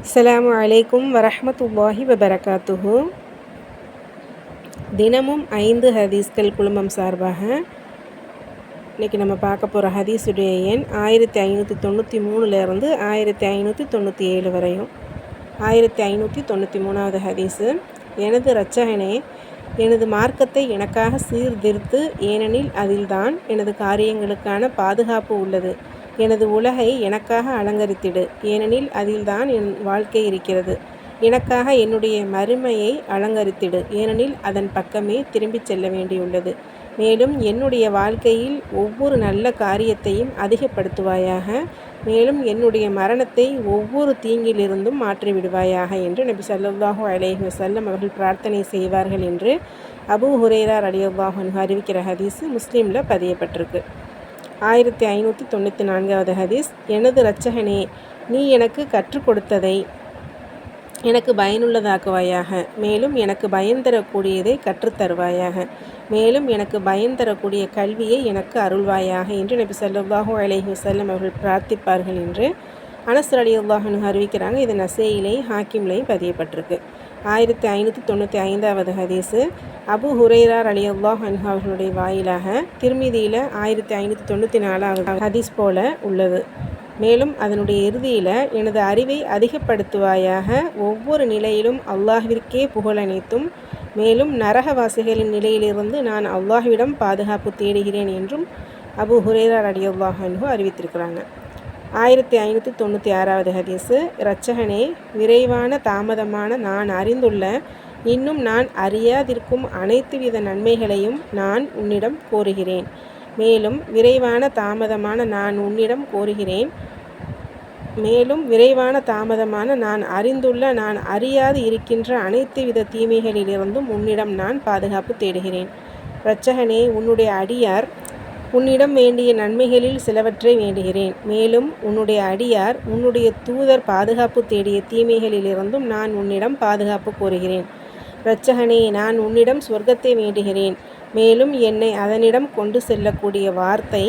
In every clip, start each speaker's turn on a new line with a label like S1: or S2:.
S1: அஸ்லாம் அலைக்கும் வரமத்துல்லாஹி வபரகாத்துஹு தினமும் ஐந்து ஹதீஸ்கள் குழுமம் சார்பாக இன்றைக்கி நம்ம பார்க்க போகிற ஹதீஸுடைய எண் ஆயிரத்தி ஐநூற்றி தொண்ணூற்றி மூணுலேருந்து ஆயிரத்தி ஐநூற்றி தொண்ணூற்றி ஏழு வரையும் ஆயிரத்தி ஐநூற்றி தொண்ணூற்றி மூணாவது ஹதீஸு எனது ரச்சகனே எனது மார்க்கத்தை எனக்காக சீர்திருத்து ஏனெனில் அதில்தான் எனது காரியங்களுக்கான பாதுகாப்பு உள்ளது எனது உலகை எனக்காக அலங்கரித்திடு. ஏனெனில் அதில்தான் என் வாழ்க்கை இருக்கிறது. எனக்காக என்னுடைய மறுமையை அலங்கரித்திடு. ஏனெனில் அதன் பக்கமே திரும்பிச் செல்ல வேண்டியுள்ளது. மேலும் என்னுடைய வாழ்க்கையில் ஒவ்வொரு நல்ல காரியத்தையும் அதிகப்படுத்துவாயாக மேலும் என்னுடைய மரணத்தை ஒவ்வொரு தீங்கிலிருந்தும் மாற்றிவிடுவாயாக என்று நபி சல்லாஹூ அலேஹி வசல்லம் அவர்கள் பிரார்த்தனை செய்வார்கள் என்று அபு ஹுரேரார் அலியல்லாஹு அறிவிக்கிற ஹதீஸு முஸ்லீமில் பதியப்பட்டிருக்கு. ஆயிரத்தி ஐநூற்றி தொண்ணூற்றி நான்காவது ஹதீஸ் எனது இரட்சகனே நீ எனக்கு கற்றுக் கொடுத்ததை எனக்கு பயனுள்ளதாக்குவாயாக. மேலும் எனக்கு பயன் தரக்கூடியதை கற்றுத்தருவாயாக மேலும் எனக்கு பயன் தரக்கூடிய கல்வியை எனக்கு அருள்வாயாக. என்று நபி சல்லாஹூ அலஹி வல்லம் அவர்கள் பிரார்த்திப்பார்கள் என்று அனசர் அலி அறிவிக்கிறாங்க. இது நசேயிலையும் ஹாக்கிம்லையும் பதியப்பட்டிருக்கு. ஆயிரத்தி ஐநூற்றி தொண்ணூற்றி ஐந்தாவது ஹதீஸு. அபு ஹுரைரார் அலி அல்லாஹ் அவர்களுடைய வாயிலாக திருமதியில் ஆயிரத்தி ஐநூற்றி தொண்ணூற்றி நாலாவது ஹதீஸ் போல உள்ளது. மேலும் அதனுடைய இறுதியில் எனது அறிவை அதிகப்படுத்துவாயாக ஒவ்வொரு நிலையிலும் அல்லாஹிற்கே புகழனைத்தும் மேலும் நரகவாசிகளின் நிலையிலிருந்து நான் அல்லாஹ்விடம் பாதுகாப்பு தேடுகிறேன் என்றும் அபு ஹுரேரா அலி அல்லாஹ் அறிவித்திருக்கிறாங்க. ஆயிரத்தி ஐநூற்றி தொண்ணூற்றி ஆறாவது ஹதீஸு இரட்சகனே விரைவான தாமதமான நான் அறிந்துள்ள இன்னும் நான் அறியாதிருக்கும் அனைத்து வித நன்மைகளையும் நான் உன்னிடம் கோருகிறேன். மேலும் விரைவான தாமதமான நான் உன்னிடம் கோருகிறேன். மேலும் விரைவான தாமதமான நான் அறிந்துள்ள நான் அறியாது இருக்கின்ற அனைத்து வித தீமைகளிலிருந்தும் உன்னிடம் நான் பாதுகாப்பு தேடுகிறேன். இரட்சகனே உன்னுடைய அடியார் உன்னிடம் வேண்டிய நன்மைகளில் சிலவற்றை வேண்டுகிறேன். மேலும் உன்னுடைய அடியார் உன்னுடைய தூதர் பாதுகாப்பு தேடிய தீமைகளிலிருந்தும் நான் உன்னிடம் பாதுகாப்பு கோருகிறேன். இரட்சகனே நான் உன்னிடம் சொர்க்கத்தை வேண்டுகிறேன். மேலும் என்னை அதனிடம் கொண்டு செல்லக்கூடிய வார்த்தை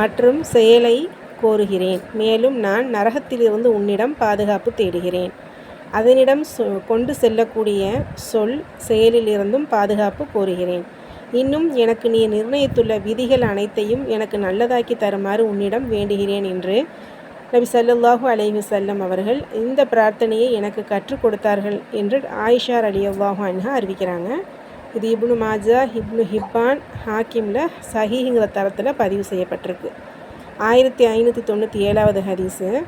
S1: மற்றும் செயலை கோருகிறேன். மேலும் நான் நரகத்திலிருந்து உன்னிடம் பாதுகாப்பு தேடுகிறேன். அதனிடம் கொண்டு செல்லக்கூடிய சொல் செயலிலிருந்தும் பாதுகாப்பு கோருகிறேன். இன்னும் எனக்கு நீ நிர்ணயித்துள்ள விதிகள் அனைத்தையும் எனக்கு நல்லதாக்கி தருமாறு உன்னிடம் வேண்டுகிறேன் என்று நபி சல்லாஹூ அலைஹி செல்லம் அவர்கள் இந்த பிரார்த்தனையை எனக்கு கற்றுக் கொடுத்தார்கள் என்று ஆயிஷார் அலி அல்லாஹு அன்ஹா அறிவிக்கிறாங்க. இது இப்னு மாஜா இப்னு ஹிப்பான் ஹாக்கிமில் சஹிங்கிற தரத்தில் பதிவு செய்யப்பட்டிருக்கு. ஆயிரத்தி ஐநூற்றி தொண்ணூற்றி ஏழாவது ஹதீஸு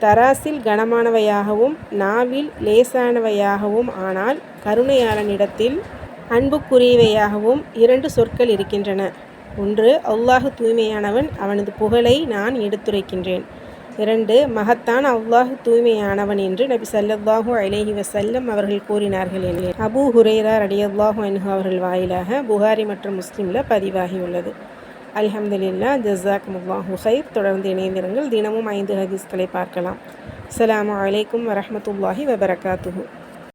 S1: தராசில் கனமானவையாகவும் நாவில் லேசானவையாகவும் ஆனால் கருணையாளனிடத்தில் அன்புக்குரியவையாகவும் இரண்டு சொற்கள் இருக்கின்றன. ஒன்று அல்லாஹு தூய்மையானவன் அவனது புகழை நான் எடுத்துரைக்கின்றேன். இரண்டு மகத்தான் அல்லாஹு தூய்மையானவன் என்று நபி சல்லாஹூ அலேஹி வசல்லம் அவர்கள் கூறினார்கள் என அபு ஹுரேரா ரடியல்லாஹூ அன்ஹு அவர்கள் வாயிலாக புகாரி மற்றும் முஸ்லீமில் பதிவாகியுள்ளது. அலமதுல்லா ஜஸாக் முல்லாஹு ஹைர் தொடர்ந்து இணைந்திருங்கள். தினமும் ஐந்து ஹதீஸ்களை பார்க்கலாம். அலாம் வலைக்கம் வரமத்துல்லாஹி வபரகாத்துஹூ.